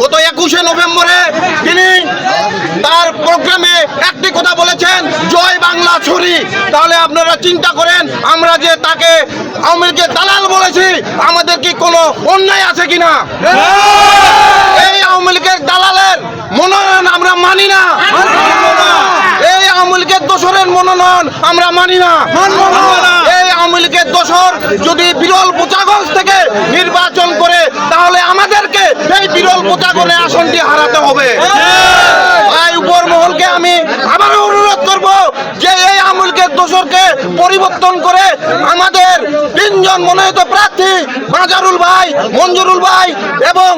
গত একুশে নভেম্বরে তিনি তার প্রোগ্রামে একটি কথা বলেছেন জয় বাংলা ছুরি। তাহলে আপনারা চিন্তা করেন আমরা যে তাকে আওয়ামী লীগের দালাল বলেছি আমাদের কি কোনো অন্যায় আছে কিনা? এই আওয়ামী লীগের দালালের মনোনয়ন আমরা মানি না। এই আমুলকে দোষরের মনোনয়ন আমরা মানি না। এই আওয়ামী দোষর দোসর যদি বিরল পোচাগঞ্জ থেকে নির্বাচন করে তাহলে আমাদেরকে এই বিরল পোচাগণে আসনটি হারাতে হবে। তাই উপর মহলকে আমি আবারও অনুরোধ করব যে এই আমুলকে দোষরকে দোসরকে পরিবর্তন করে তিনজন মনোনীত প্রার্থী বাজারুল ভাই, মঞ্জুরুল ভাই এবং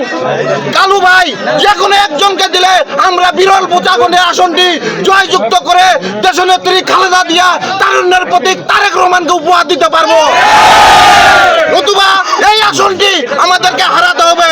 কালু ভাই যে কোনো একজনকে দিলে আমরা বিরল পোচাগনে আসনটি জয়যুক্ত করে দেশনেত্রী খালেদা দিয়া তারুণ্যের প্রতীক তারেক রহমানকে উপহার দিতে পারব। নতুবা এই আসনটি আমাদেরকে হারাতে হবে।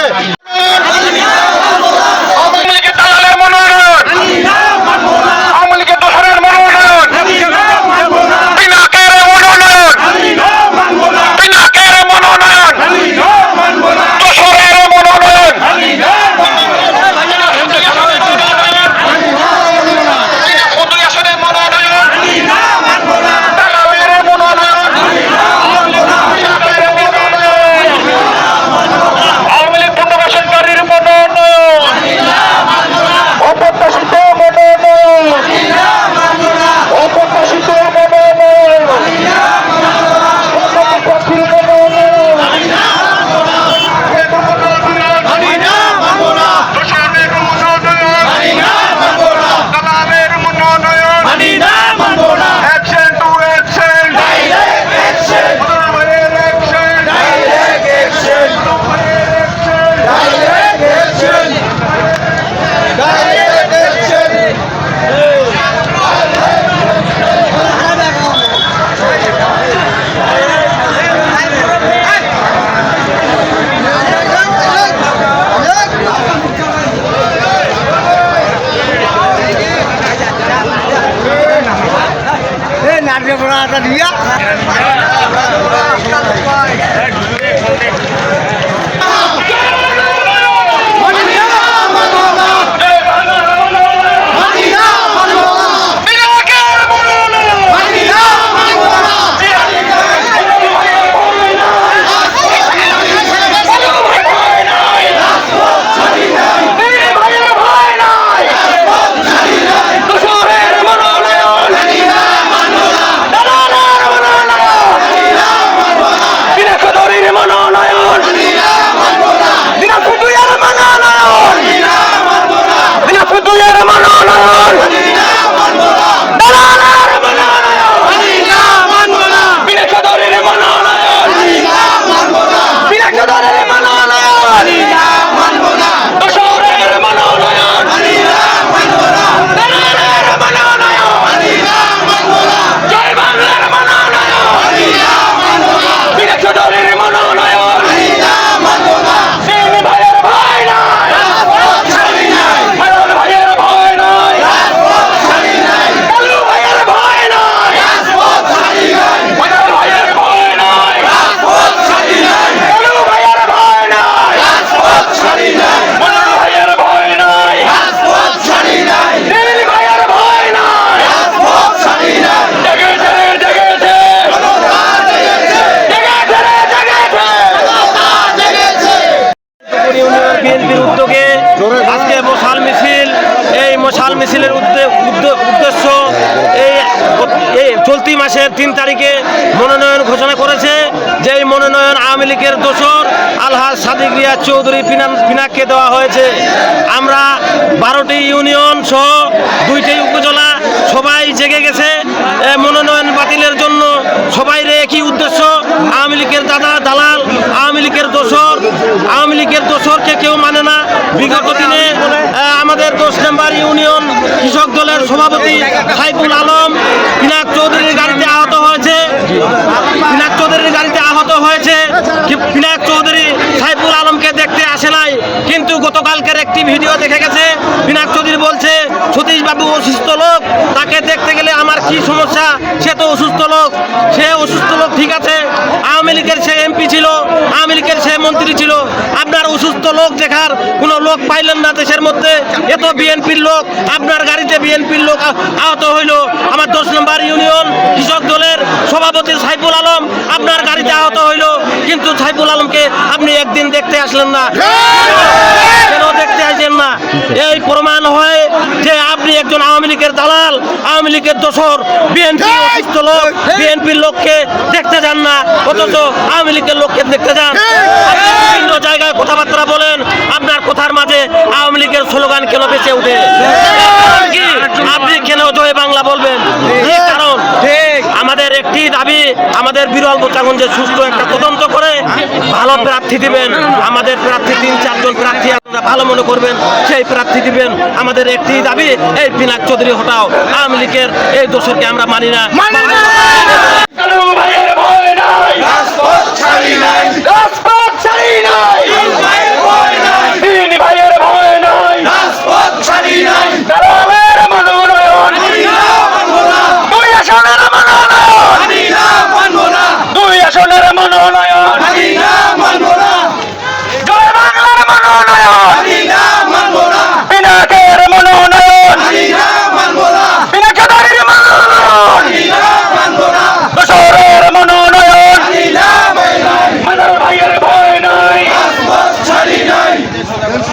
পিনাকের এই মনোনয়ন আওয়ামী লীগের দোসর আলহাজ সাদিক রিয়াজ চৌধুরী পিনাককে দেওয়া হয়েছে। আমরা বারোটি ইউনিয়ন সহ দুইটি উপজেলা সবাই জেগে গেছে মনোনয়ন বাতিলের জন্য। সবাই একই উদ্দেশ্য? আওয়ামী লীগের দাদা দালাল, আওয়ামী লীগের দোসর আওয়ামী লীগের দোসরকে কেউ মানে না। বিগত দিনে আমাদের দশ নম্বর ইউনিয়ন কৃষক দলের সভাপতি সাইফুল আলম পিনাক চৌধুরীর গাড়িতে হয়েছে। বিনায়ক চৌধুরী সাইফুল আলমকে দেখতে আসে নাই, কিন্তু গতকালকের একটি ভিডিও দেখে গেছে। বিনায়ক চৌধুরী বলছে সতীশবাবু অসুস্থ লোক, তাকে দেখতে গেলে আমার কি সমস্যা? সে তো অসুস্থ লোক, সে অসুস্থ লোক ঠিক আছে আওয়ামী লীগের সে এমপি ছিল আওয়ামী লীগের মন্ত্রী ছিল অসুস্থ লোক দেখার কোনো লোক পাইলেন না দেশের মধ্যে। এত বিএনপির লোক, আপনার গাড়িতে বিএনপির লোক আহত হইল। আমার দশ নম্বর ইউনিয়ন কৃষক দলের সভাপতি সাইফুল আলম আপনার গাড়িতে আহত হইল। কিন্তু সাইফুল আলমকে আপনি একদিন দেখতে আসলেন না। কেন দেখতে আসেন না? এই প্রমাণ হয় আপনি একজন আওয়ামী লীগের দালাল আওয়ামী লীগের দোসর বিএনপি অসুস্থ লোক বিএনপির লোককে দেখতে যান না অথচ আওয়ামী লীগের লোককে দেখতে যান। বিভিন্ন জায়গায় কথাবার্তা বলেন আপনার কথার মাঝে আওয়ামী লীগের স্লোগান কেন বেঁচে উঠে আপনি কেন জয় বাংলা বলবেন? একটি দাবি আমাদের বিরল বোচাগঞ্জে সুস্থ একটা তদন্ত করে ভালো প্রার্থী দিবেন। আমাদের প্রার্থী তিন চারজন প্রার্থী আপনারা ভালো মনে করবেন সেই প্রার্থী দিবেন। আমাদের একটি দাবি এই পিনাক চৌধুরী হটাও। আওয়ামী লীগের এই দোষরকে আমরা মানি না। কালু ভাইয়ের ভয় নাই রাজপথ ছাড়ি নাই। রাজপথ ছাড়ি নাই তিন ভাইয়ের ভয় নাই রাজপথ ছাড়ি নাই কালামের মনোনয়ন দুই আসনের মনোনয়ন দুই আসনের মনোনয়ন জয় বাংলার মনোনয়ন পিনাকের মনোনয়ন পিনাকেদারির মনোনয়ন দশরের মনোনয়ন মানব ভাইয়ের ভয় নাই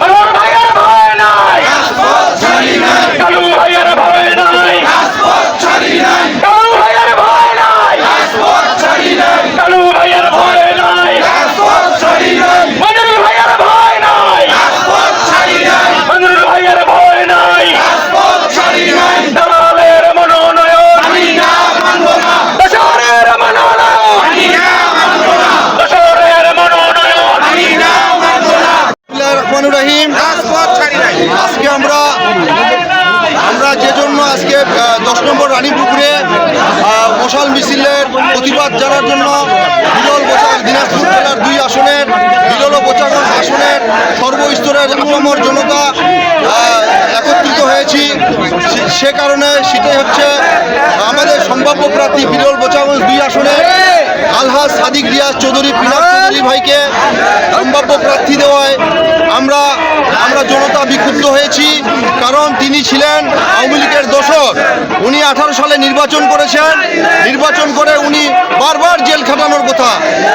মানব ভাইয়ের ভয় নাই কালু ভাইয়ের ভয় নাই কালু ভাইয়ের ভয় নাই কালু ভাইয়ের ভয় নাই মনির ভাইয়ের ভয় নাই মনির ভাইয়ের ভয় নাই দালালের মনোনয়ন দশরের মনোনয়ন দশরের মনোনয়ন রহমানুর রহিম আজকে আমরা আমরা যে জন্য আজকে আহ, দশ নম্বর রানীপুকুরে আহ, মশাল মিছিলের প্রতিবাদ জানার জন্য বিরল বোচা দিনাজপুর জেলার দুই আসনের বিরল বোচাগঞ্জ আসনের সর্বস্তরের আপামর জনতা একত্রিত হয়েছি। সে- কারণে সেটাই হচ্ছে আমাদের সম্ভাব্য প্রার্থী বিরল বোচাগঞ্জ দুই আসনে আলহাজ সাদিক রিয়াজ চৌধুরী, পিনাক চৌধুরী ভাইকে সম্ভাব্য প্রার্থী দেওয়ায় জনতা বিক্ষুব্ধ হয়েছি, কারণ তিনি ছিলেন আওয়ামী লীগের দোসর উনি আঠারো সালে নির্বাচন করেছেন। নির্বাচন করে উনি বারবার জেল খাটানোর কথা।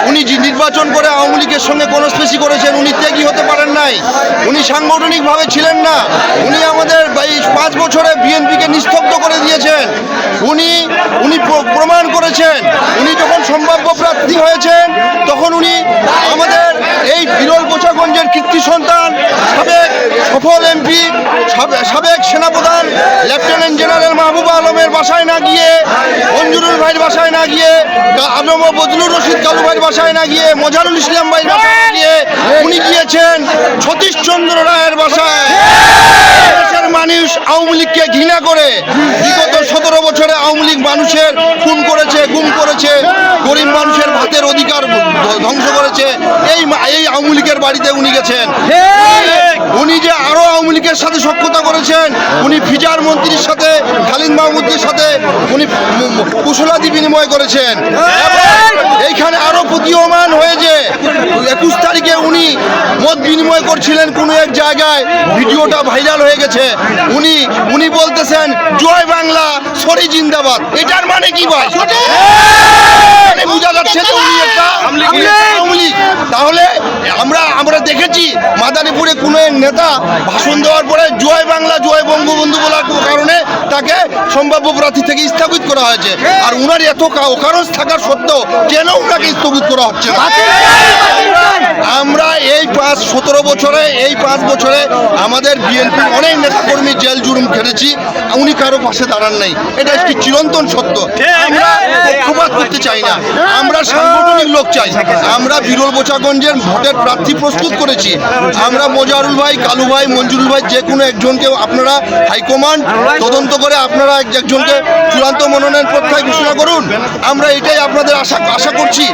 উনি নির্বাচন করে আওয়ামী লীগের সঙ্গে কনস্পেসি করেছেন, উনি ত্যাগী হতে পারেন নাই। উনি সাংগঠনিকভাবে ছিলেন না। উনি আমাদের এই পাঁচ বছরে বিএনপিকে নিস্তব্ধ করে দিয়েছেন। উনি উনি প্রমাণ করেছেন। উনি যখন সম্ভাব্য প্রার্থী হয়েছেন, তখন উনি আমাদের এই বিরল বোচাগঞ্জের কীর্তি সন্তান, সাবেক সফল এমপি সাবেক সেনাপ্রধান, লেফটেন্যান্ট জেনারেল মাহবুবা আলমের বাসায় না গিয়ে, মঞ্জুরুল ভাইয়ের বাসায় না গিয়ে আলম ও বজলুর রশিদ কালু ভাইয়ের বাসায় না গিয়ে, মজারুল ইসলাম ভাইয়ের বাসায় না গিয়ে উনি গিয়েছেন সতীশ চন্দ্র রায়ের বাসায়। মানুষ আওয়ামী লীগকে ঘৃণা করে, বিগত সতেরো বছরে মানুষের খুন করেছে গুম করেছে। মানুষের ভাতের অধিকার ধ্বংস করেছে। এই এই আওয়ামী লীগের বাড়িতে উনি গেছেন। উনি যে আরও আওয়ামী লীগের সাথে সক্ষতা করেছেন উনি ফিজার মন্ত্রীর সাথে খালিদ মাহমুদের সাথে উনি কুশলাদি বিনিময় করেছেন। এইখানে আরও প্রতীয়মান হয়েছে। একুশ তারিখে উনি মত বিনিময় করছিলেন কোনো এক জায়গায়। ভিডিওটা ভাইরাল হয়ে গেছে। উনি উনি বলতেছেন জয় বাংলা সরি জিন্দাবাদ। এটার মানে কি ভাই? মানে বোঝা যাচ্ছে যে উনি একটা আওয়ামী তাহলে আমরা আমরা দেখেছি মাদারীপুরে কোনো এক নেতা ভাষণ দেওয়ার পরে জয় বাংলা জয় বঙ্গবন্ধু বলার কারণে তাকে সম্ভাব্য প্রার্থী থেকে স্থগিত করা হয়েছে। আর উনার এত অকারণ থাকার সত্ত্বেও কেন উনাকে স্থগিত করা হচ্ছে? আমরা এই পাঁচ সতেরো বছরে এই পাঁচ বছরে আমাদের বিএনপি অনেক জেল জুলুম খেটেছি উনি কারও পাশে দাঁড়ান নাই। এটা একটি চিরন্তন সত্য। আমরা পক্ষপাত করতে চাই না। আমরা সাংগঠনিক লোক চাই। আমরা বিরল বোচাগঞ্জের ভোটের প্রার্থী প্রস্তুত করেছি। আমরা মোজারুল ভাই, কালু ভাই, মঞ্জুরুল ভাই, যে কোনো একজনকে আপনারা হাইকমান্ড, তদন্ত করে আপনারা এক- একজনকে চূড়ান্ত মনোনয়ন প্রত্যায় ঘোষণা করুন। আমরা এটাই আপনাদের আশা আশা করছি।